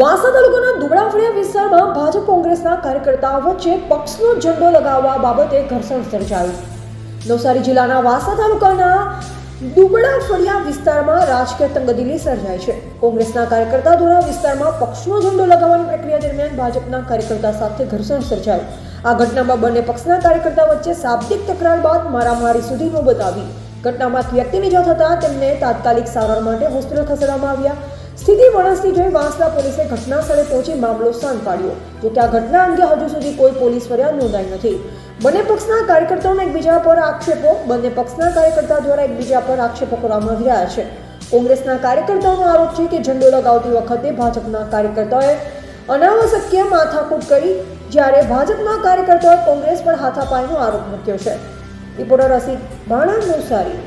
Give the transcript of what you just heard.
વાસા તાલુકાના દુબળાફળિયા વિસ્તારમાં ભાજપ કોંગ્રેસના કાર્યકર્તાઓ વચ્ચે પક્ષનો ઝંડો લગાવવા બાબતે ઘર્ષણ સર્જાયું. નવસારી જિલ્લાના વાંસા તાલુકાના દુબળાફળિયા વિસ્તારમાં રાજકીય તંગદિલી સર્જાય છે. કોંગ્રેસના કાર્યકર્તા દ્વારા વિસ્તારમાં પક્ષનો ઝંડો લગાવવાની પ્રક્રિયા દરમિયાન ભાજપના કાર્યકર્તા સાથે ઘર્ષણ સર્જાયું. આ ઘટનામાં બંને પક્ષના કાર્યકર્તા વચ્ચે શાબ્દિક તકરાર બાદ મારામારી સુધી નોબત આવી ઘટનામાં વ્યક્તિની ઇજા થતાં તેમને તાત્કાલિક સારવાર માટે હોસ્પિટલ ખસેડવામાં આવ્યા. સ્થિતિ વણસતી જોઈ વાંસદા પોલીસે ઘટના સ્થળે પહોંચી મામલો શાંત પાડ્યો, જોકે આ ઘટના અંગે હજુ સુધી કોઈ પોલીસ ફરિયાદ નોંધાઈ નથી. બંને પક્ષના કાર્યકર્તાઓના એકબીજા પર આક્ષેપો, બંને પક્ષના કાર્યકર્તા દ્વારા એકબીજા પર આક્ષેપો કરવામાં આવી રહ્યા છે. કોંગ્રેસના કાર્યકર્તાઓનો આરોપ છે કે ઝંડો લગાવતી વખતે ભાજપના કાર્યકર્તાઓએ અનાવશ્યક માથાકૂટ કરી, જ્યારે ભાજપના કાર્યકર્તાઓએ કોંગ્રેસ પર હાથાપાઈનો આરોપ મૂક્યો છે. રિપોર્ટર અસિત ભાણા નવસારી.